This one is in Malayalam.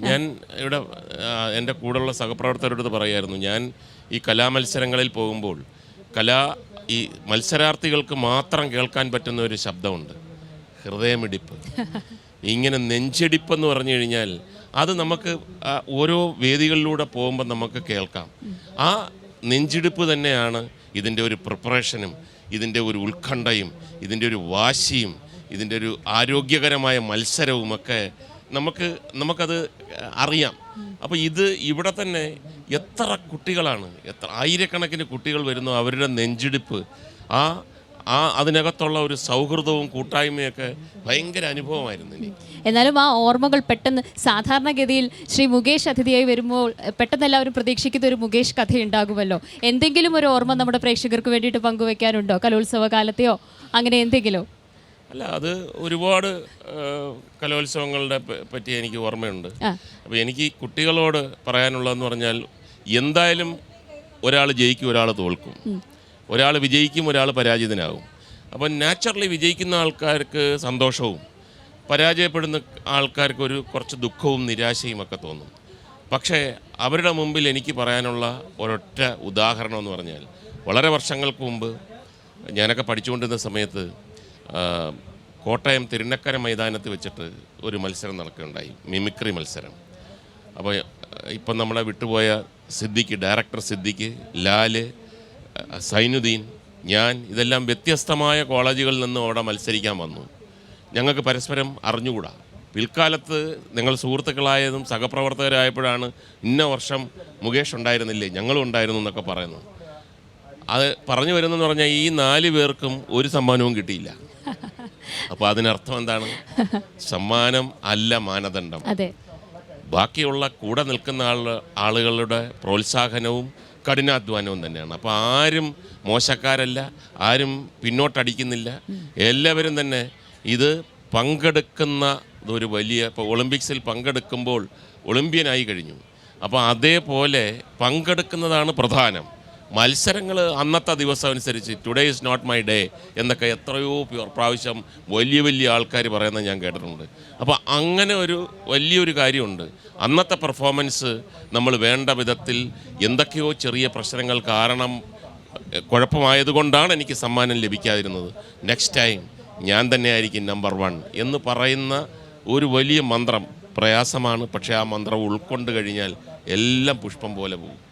ഞാൻ ഇവിടെ എന്റെ കൂടെയുള്ള സഹപ്രവർത്തകരോട് പറയായിരുന്നു. ഞാൻ ഈ കലാമത്സരങ്ങളിൽ പോകുമ്പോൾ കലാ ഈ മത്സരാർത്ഥികൾക്ക് മാത്രം കേൾക്കാൻ പറ്റുന്ന ഒരു ശബ്ദമുണ്ട്. ഹൃദയമിടിപ്പ്. ഇങ്ങനെ നെഞ്ചിടിപ്പെന്ന് പറഞ്ഞു കഴിഞ്ഞാൽ അത് നമുക്ക് ഓരോ വേദികളിലൂടെ പോകുമ്പോൾ നമുക്ക് കേൾക്കാം. ആ നെഞ്ചിടിപ്പ് തന്നെയാണ് ഇതിന്റെ ഒരു പ്രിപ്പറേഷനും ഇതിന്റെ ഒരു ഉത്കണ്ഠയും ഇതിന്റെ ഒരു വാശിയും ഇതിന്റെ ഒരു ആരോഗ്യകരമായ മത്സരവുമൊക്കെ നമുക്ക് നമുക്കത് അറിയാം. അപ്പോൾ ഇത് ഇവിടെ തന്നെ എത്ര കുട്ടികളാണ് എത്ര ആയിരക്കണക്കിന് കുട്ടികൾ വരുന്നു അവരുടെ നെഞ്ചിടിപ്പ്. ആ ആ അതിനകത്തുള്ള ഒരു സൗഹൃദവും കൂട്ടായ്മയൊക്കെ ഭയങ്കര അനുഭവമായിരുന്നു എനിക്ക് എന്നാലും ആ ഓർമ്മകൾ പെട്ടെന്ന് സാധാരണഗതിയിൽ ശ്രീ മുകേഷ് അതിഥിയായി വരുമ്പോൾ പെട്ടെന്ന് എല്ലാവരും പ്രതീക്ഷിക്കുന്ന ഒരു മുകേഷ് കഥ ഉണ്ടാകുമല്ലോ എന്തെങ്കിലും ഒരു ഓർമ്മ നമ്മുടെ പ്രേക്ഷകർക്ക് വേണ്ടിയിട്ട് പങ്കുവെക്കാനുണ്ടോ? കലോത്സവ കാലത്തെയോ അങ്ങനെ എന്തെങ്കിലും? അല്ല അത് ഒരുപാട് കലോത്സവങ്ങളുടെ പറ്റി എനിക്ക് ഓർമ്മയുണ്ട്. അപ്പോൾ എനിക്ക് കുട്ടികളോട് പറയാനുള്ളതെന്ന് പറഞ്ഞാൽ എന്തായാലും ഒരാൾ ജയിക്കും ഒരാൾ തോൽക്കും. ഒരാൾ വിജയിക്കും ഒരാൾ പരാജിതനാകും. അപ്പോൾ നാച്ചുറലി വിജയിക്കുന്ന ആൾക്കാർക്ക് സന്തോഷവും പരാജയപ്പെടുന്ന ആൾക്കാർക്ക് ഒരു കുറച്ച് ദുഃഖവും നിരാശയും ഒക്കെ തോന്നും. പക്ഷേ അവരുടെ മുമ്പിൽ എനിക്ക് പറയാനുള്ള ഒരൊറ്റ ഉദാഹരണം എന്ന് പറഞ്ഞാൽ വളരെ വർഷങ്ങൾക്ക് മുമ്പ് ഞാനൊക്കെ പഠിച്ചുകൊണ്ടിരുന്ന സമയത്ത് കോട്ടയം തിരുനക്കര മൈതാനത്ത് വെച്ചിട്ട് ഒരു മത്സരം നടക്കുകയുണ്ടായി. മിമിക്രി മത്സരം. അപ്പോൾ ഇപ്പം നമ്മളെ വിട്ടുപോയ സിദ്ദിഖ് ഡയറക്ടർ സിദ്ദിഖ് ലാൽ സൈനുദ്ദീൻ ഞാൻ ഇതെല്ലാം വ്യത്യസ്തമായ കോളേജുകളിൽ നിന്ന് അവിടെ മത്സരിക്കാൻ വന്നു. ഞങ്ങൾക്ക് പരസ്പരം അറിഞ്ഞുകൂടാ. പിൽക്കാലത്ത് നിങ്ങൾ സുഹൃത്തുക്കളായതും സഹപ്രവർത്തകരായപ്പോഴാണ് ഇന്ന വർഷം മുകേഷ് ഉണ്ടായിരുന്നില്ലേ ഞങ്ങളും ഉണ്ടായിരുന്നു എന്നൊക്കെ പറയുന്നു അത് പറഞ്ഞു വരുന്നതെന്ന് പറഞ്ഞാൽ ഈ നാല് പേർക്കും ഒരു സമ്മാനവും കിട്ടിയില്ല. അപ്പോൾ അതിനർത്ഥം എന്താണ്? സമ്മാനം അല്ല മാനദണ്ഡം. അതെ. ബാക്കിയുള്ള കൂടെ നിൽക്കുന്ന ആൾ ആളുകളുടെ പ്രോത്സാഹനവും കഠിനാധ്വാനവും തന്നെയാണ്. അപ്പോൾ ആരും മോശക്കാരല്ല ആരും പിന്നോട്ടടിക്കുന്നില്ല. എല്ലാവരും തന്നെ ഇത് പങ്കെടുക്കുന്ന ഒരു വലിയ ഇപ്പോൾ ഒളിമ്പിക്സിൽ പങ്കെടുക്കുമ്പോൾ ഒളിമ്പ്യനായി കഴിഞ്ഞു. അപ്പോൾ അതേപോലെ പങ്കെടുക്കുന്നതാണ് പ്രധാനം. മത്സരങ്ങൾ അന്നത്തെ ദിവസം അനുസരിച്ച് today is not my day എന്നൊക്കെ എത്രയോ പ്ര- പ്രാവശ്യം വലിയ വലിയ ആൾക്കാർ പറയുന്നത് ഞാൻ കേട്ടിട്ടുണ്ട്. അപ്പോൾ അങ്ങനെ ഒരു വലിയൊരു കാര്യമുണ്ട്. അന്നത്തെ പെർഫോമൻസ് നമ്മൾ വേണ്ട വിധത്തിൽ എന്തൊക്കെയോ ചെറിയ പ്രശ്നങ്ങൾ കാരണം കുഴപ്പമായതുകൊണ്ടാണ് എനിക്ക് സമ്മാനം ലഭിക്കാതിരുന്നത്. നെക്സ്റ്റ് ടൈം ഞാൻ തന്നെ ആയിരിക്കും നമ്പർ വൺ എന്ന് പറയുന്ന ഒരു വലിയ മന്ത്രം പ്രയാസമാണ്. പക്ഷേ ആ മന്ത്രം ഉൾക്കൊണ്ട് കഴിഞ്ഞാൽ എല്ലാം പുഷ്പം പോലെ പോകും.